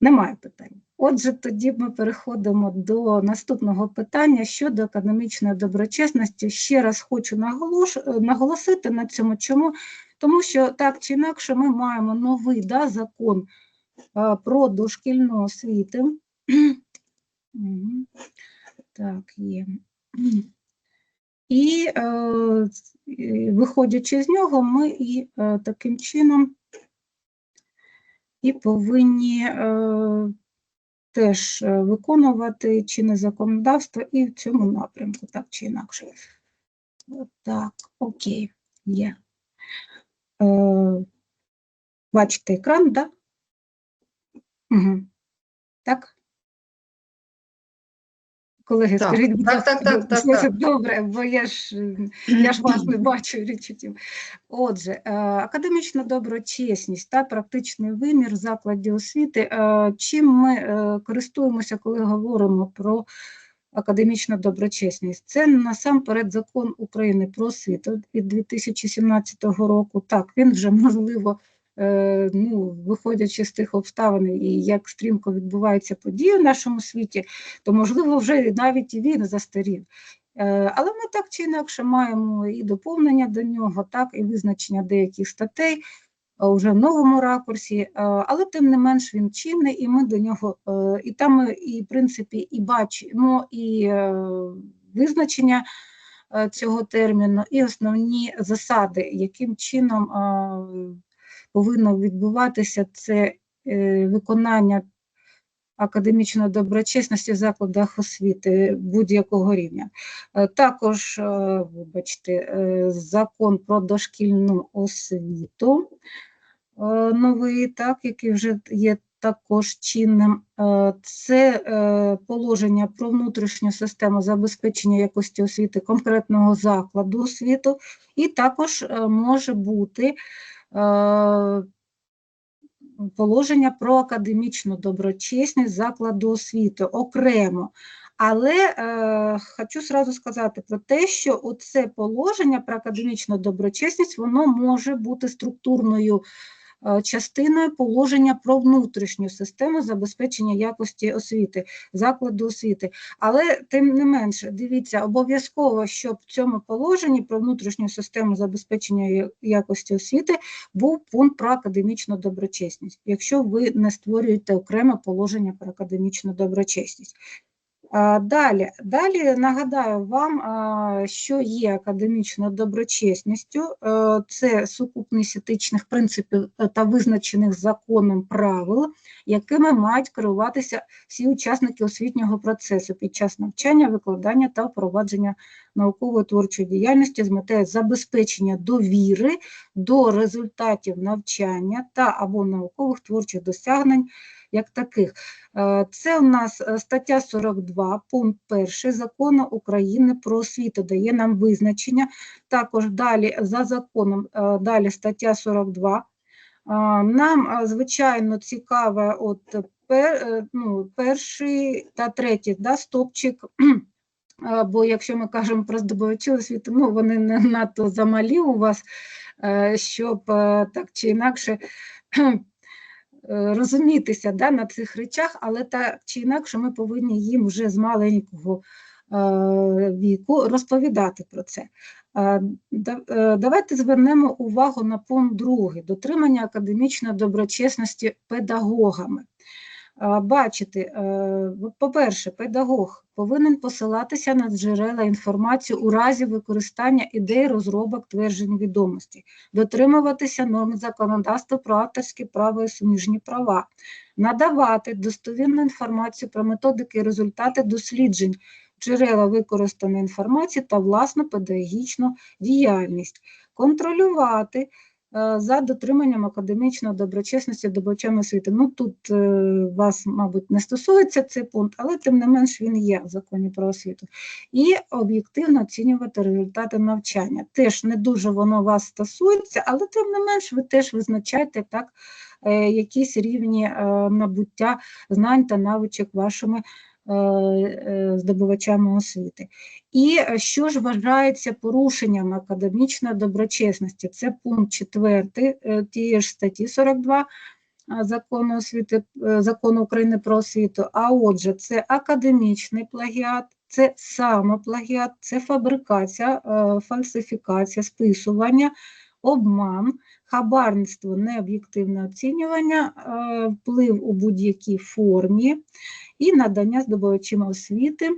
Немає питань. Отже, тоді ми переходимо до наступного питання щодо економічної доброчесності. Ще раз хочу наголош... наголосити на цьому. Чому? Тому що так чи інакше ми маємо новий да, закон про дошкільну освіту. Так, є. І е, і виходячи з нього, ми і е, таким чином і повинні е, теж е, виконувати чинне законодавство і в цьому напрямку, так чи інакше. Так, окей, є. Е, бачите екран, так? Угу. Так? Колеги, Так, скажіть, так, так, так, так, так. добре, бо я ж, я ж вас не бачу річутів. Отже, е, академічна доброчесність та практичний вимір в закладі освіти. е, Чим ми е, користуємося, коли говоримо про академічну доброчесність? Це насамперед закон України про освіту від 2017 року. Так, він вже можливо. Е, Ну, виходячи з тих обставин і як стрімко відбуваються події в нашому світі, то можливо вже навіть і він застарів. Е, Але ми так чи інакше маємо і доповнення до нього, так, і визначення деяких статей вже в новому ракурсі, е, але тим не менш він чинний, і ми до нього, і там ми, і в принципі, і бачимо і визначення цього терміну, і основні засади, яким чином повинно відбуватися це е, виконання академічної доброчесності в закладах освіти будь-якого рівня. Е, Також, е, вибачте, закон про дошкільну освіту новий, так, який вже є також чинним. Це положення про внутрішню систему забезпечення якості освіти конкретного закладу освіти, і також може бути положення про академічну доброчесність закладу освіти окремо. Але е, хочу сразу сказати про те, що оце положення про академічну доброчесність, воно може бути структурною е, частиною положення про внутрішню систему забезпечення якості освіти, закладу освіти. Але тим не менше, дивіться, обов'язково, щоб в цьому положенні про внутрішню систему забезпечення якості освіти був пункт про академічну доброчесність, якщо ви не створюєте окреме положення про академічну доброчесність. Далі, далі нагадаю вам, що є академічною доброчесністю. Е, Це сукупність етичних принципів е, та визначених законом правил, якими мають керуватися всі учасники освітнього процесу під час навчання, викладання та впровадження наукової творчої діяльності з метою забезпечення довіри до результатів навчання та або наукових творчих досягнень як таких. Е, Це у нас е, стаття 42, пункт 1 закону України про освіту дає нам визначення. Також далі за законом, е, далі стаття 42. Е, Нам, звичайно, цікаве от пер, ну, перший та третій да, стопчик. Бо якщо ми кажемо про здобувачів освіти, ну вони не надто замалі у вас, щоб так чи інакше розумітися да, на цих речах, але так чи інакше ми повинні їм вже з маленького е, віку розповідати про це. Е, е, Давайте звернемо увагу на пункт другий дотримання академічної доброчесності педагогами. Е, Бачите, е, по-перше, педагог повинен посилатися на джерела інформації у разі використання ідей розробок тверджень відомості, дотримуватися норм законодавства про авторські права і суміжні права, надавати достовірну інформацію про методики і результати досліджень, джерела використаної інформації та власну педагогічну діяльність, контролювати за дотриманням академічної доброчесності добавчами освіти. Ну тут е, вас, мабуть, не стосується цей пункт, але тим не менш він є в законі про освіту. І об'єктивно оцінювати результати навчання. Теж не дуже воно вас стосується, але тим не менш ви теж визначаєте так е, якісь рівні е, набуття знань та навичок вашими е, е, здобувачами освіти. І е, що ж вважається порушенням академічної доброчесності? Це пункт 4 тієї ж статті 42. закону освіти, е, закону України про освіту. А отже, це академічний плагіат, це самоплагіат, це фабрикація, е, фальсифікація, списування, обман, хабарництво, необ'єктивне оцінювання, е, вплив у будь-якій формі і надання здобувачима освіти.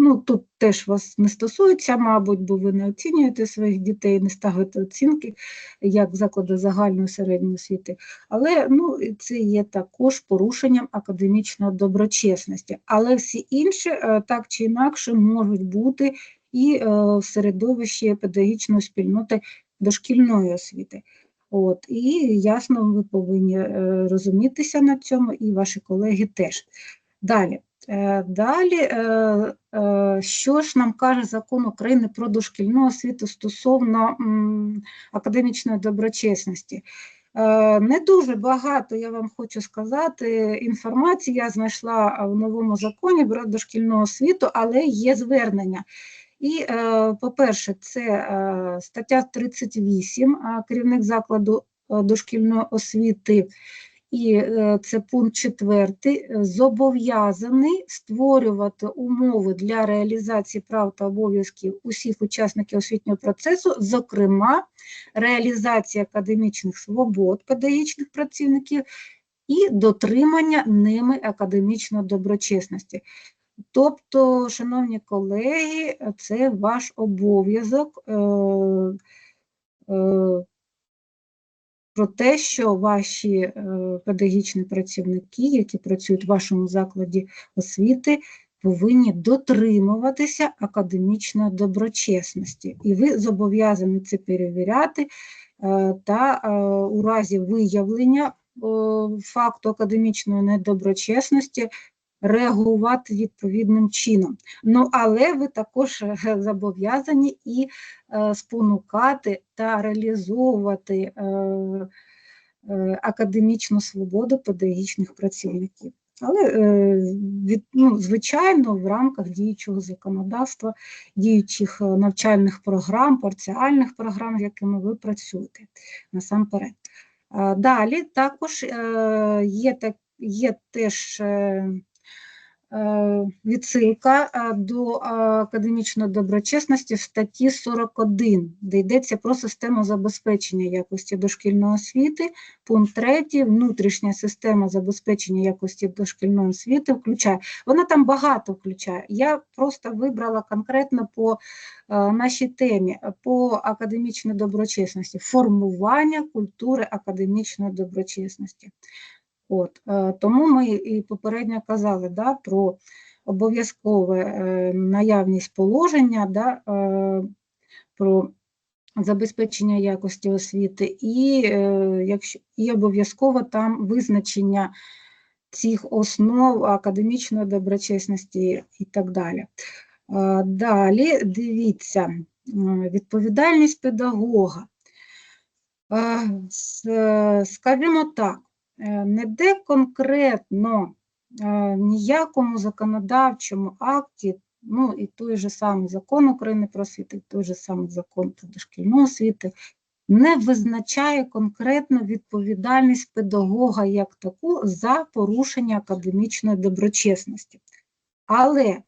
Ну, тут теж вас не стосується, мабуть, бо ви не оцінюєте своїх дітей, не ставите оцінки, як заклади загальної середньої освіти. Але ну, це є також порушенням академічної доброчесності. Але всі інші е, так чи інакше можуть бути і е, в середовищі педагогічної спільноти дошкільної освіти. От, і ясно, ви повинні е, розумітися на цьому, і ваші колеги теж. Далі. Е, Далі, що ж нам каже закон України про дошкільну освіту стосовно академічної доброчесності? Не дуже багато, я вам хочу сказати, інформації я знайшла в новому законі про дошкільну освіту, але є звернення. І, е, по-перше, це е, стаття 38, а, керівник закладу е, дошкільної освіти, і е, це пункт четвертий, е, зобов'язаний створювати умови для реалізації прав та обов'язків усіх учасників освітнього процесу, зокрема, реалізація академічних свобод педагогічних працівників і дотримання ними академічної доброчесності. Тобто, шановні колеги, це ваш обов'язок е, е, про те, що ваші е, педагогічні працівники, які працюють в вашому закладі освіти, повинні дотримуватися академічної доброчесності. І ви зобов'язані це перевіряти е, та у разі виявлення факту академічної недоброчесності реагувати відповідним чином. Ну, але ви також е, зобов'язані і е, спонукати та реалізовувати е, академічну свободу педагогічних працівників. Але, від, ну, звичайно, в рамках діючого законодавства, діючих навчальних програм, парціальних програм, з якими ви працюєте насамперед. Далі також є, так, є теж відсилка е, до е, академічної доброчесності в статті 41, де йдеться про систему забезпечення якості дошкільної освіти. Пункт 3. Внутрішня система забезпечення якості дошкільної освіти включає. Вона там багато включає. Я просто вибрала конкретно по е, нашій темі, по академічній доброчесності, формування культури академічної доброчесності. От, е, тому ми і попередньо казали да, про обов'язкове е, наявність положення, да, е, про забезпечення якості освіти, і, якщо, і обов'язково там визначення цих основ академічної доброчесності і так далі. Далі дивіться, відповідальність педагога. Скажімо так, ніде конкретно е, в ніякому законодавчому акті, ну і той же самий закон України про освіту, і той же самий закон про дошкільну освіту, не визначає конкретно відповідальність педагога як таку за порушення академічної доброчесності. Але е,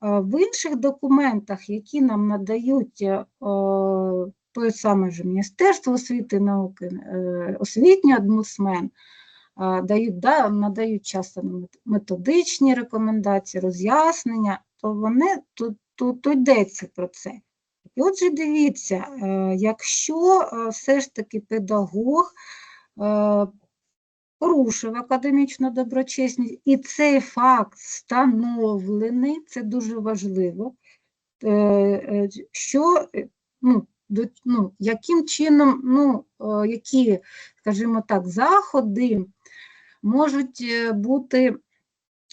в інших документах, які нам надають е, той самий же Міністерство освіти і науки, е, освітній адмусмен, е, дають, да, надають часто методичні рекомендації, роз'яснення, то вони тут, тут, тут йдеться про це. І отже, дивіться, е, якщо е, все ж таки педагог е, порушив академічну доброчесність, і цей факт встановлений, це дуже важливо, е, е, що, е, ну, до, ну, яким чином, ну, е, які, скажімо так, заходи можуть е, бути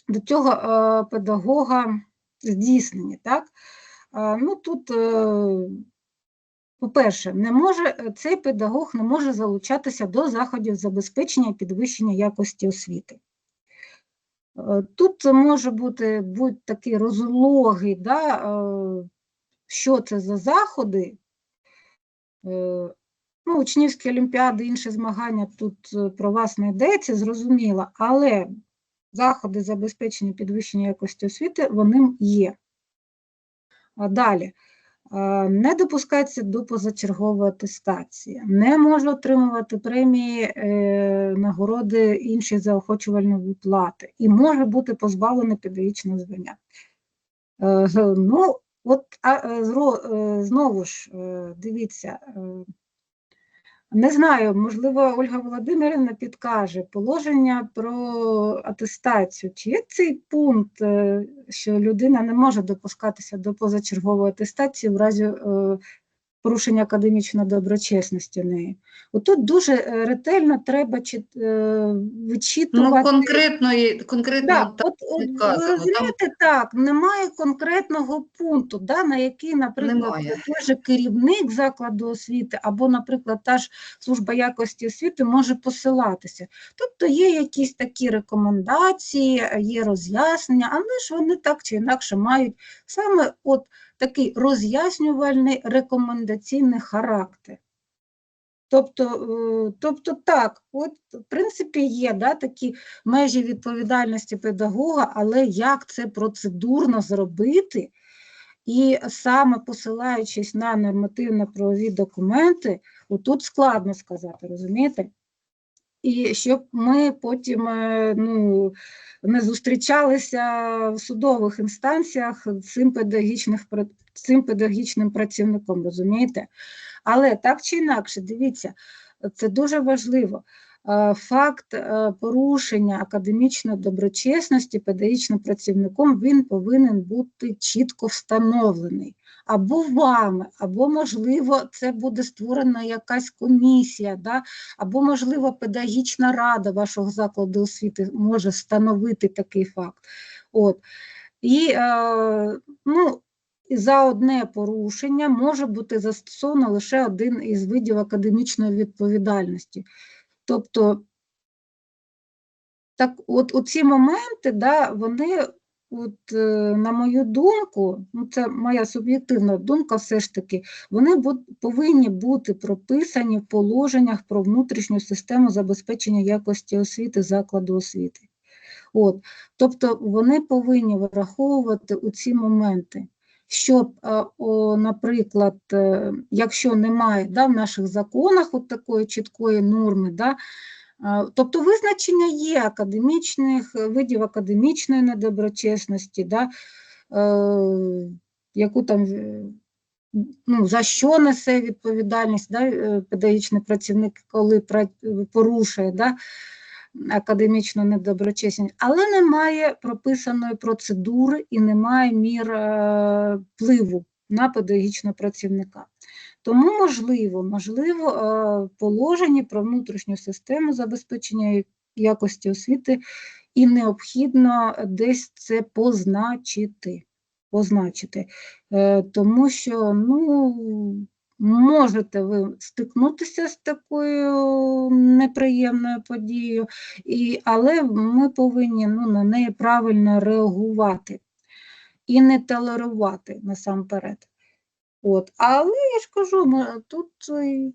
до цього е, педагога здійснені, так? Е, Ну, тут, по-перше, цей педагог не може залучатися до заходів забезпечення і підвищення якості освіти. Тут може бути будь-такий розлогий, да, що це за заходи, Ну, учнівські олімпіади, інші змагання тут е, про вас не йдеться, зрозуміло, але заходи забезпечення підвищення якості освіти вони є. А Далі. Е, Не допускається до позачергової атестації, не може отримувати премії, е, нагороди, інші заохочувальні виплати і може бути позбавлений педагогічного звання. Ну, от а, знову ж, дивіться, не знаю, можливо, Ольга Володимирівна підкаже положення про атестацію. Чи є цей пункт, е, що людина не може допускатися до позачергової атестації в разі е, порушення академічної доброчесності неї? Отут дуже е, ретельно треба чит- е, Ну, конкретної, конкретно Так, так, от, ви вказано, там- так, немає конкретного пункту, да, на який, наприклад, той же керівник закладу освіти або, наприклад, та ж служба якості освіти може посилатися. Тобто є якісь такі рекомендації, є роз'яснення, але ж вони так чи інакше мають саме от такий роз'яснювальний рекомендаційний характер. Тобто, е, тобто так, от в принципі є да, такі межі відповідальності педагога, але як це процедурно зробити, і саме посилаючись на нормативно-правові документи, отут складно сказати, розумієте? І щоб ми потім е, ну, не зустрічалися в судових інстанціях цим, педагогічних, цим педагогічним працівником, розумієте? Але так чи інакше, дивіться, це дуже важливо. Е, Факт е, порушення академічної доброчесності педагогічним працівником він повинен бути чітко встановлений. Або вами, або, можливо, це буде створена якась комісія, да? або, можливо, педагогічна рада вашого закладу освіти може встановити такий факт. От. І е, ну, за одне порушення може бути застосовано лише один із видів академічної відповідальності. Тобто, так, от, от ці моменти, да, вони, от, е, на мою думку, ну це моя суб'єктивна думка, все ж таки, вони бу- повинні бути прописані в положеннях про внутрішню систему забезпечення якості освіти закладу освіти. От, тобто вони повинні враховувати у ці моменти, щоб, е, наприклад, е, якщо немає да, в наших законах от такої чіткої норми, да, е, тобто визначення є академічних видів академічної недоброчесності, да, яку там ну, за що несе відповідальність да, педагогічний працівник, коли порушує да, академічну недоброчесність, але немає прописаної процедури і немає мір е, впливу на педагогічного працівника. Тому можливо, можливо, е, про внутрішню систему забезпечення якості освіти і необхідно десь це позначити. позначити. Е, Тому що ну, можете ви стикнутися з такою неприємною подією, і, але ми повинні ну, на неї правильно реагувати і не толерувати насамперед. От. Але я ж кажу, ну, тут, е,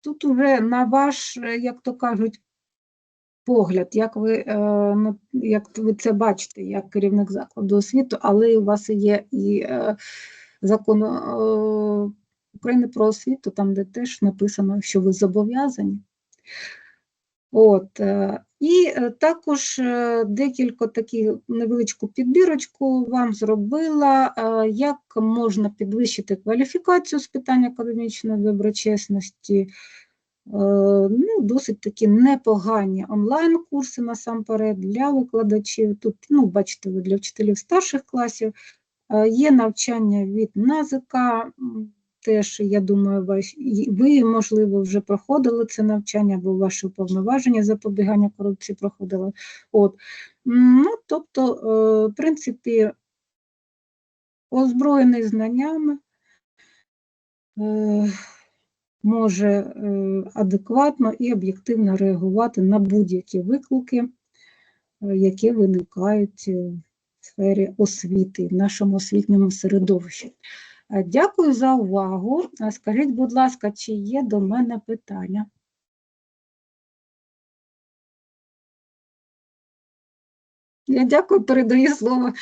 тут уже на ваш, як то кажуть, погляд, як ви, е, як ви це бачите, як керівник закладу освіти, але у вас є і е, закон е, України про освіту, там де теж написано, що ви зобов'язані. От, е, і е, також декілька таких невеличку підбірочку вам зробила, як можна підвищити кваліфікацію з питань академічної доброчесності. Ну, досить такі непогані онлайн-курси насамперед для викладачів. Тут, ну, бачите, ви для вчителів старших класів. Е, Є навчання від НАЗК, теж, я думаю, ви, можливо, вже проходили це навчання, або ваші уповноваження запобігання корупції проходили. От. Ну, тобто, е, в принципі, озброєний знаннями, е, може адекватно і об'єктивно реагувати на будь-які виклики, які виникають сфері освіти, в нашому освітньому середовищі. Дякую за увагу. Скажіть, будь ласка, чи є до мене питання? Я дякую, передаю слово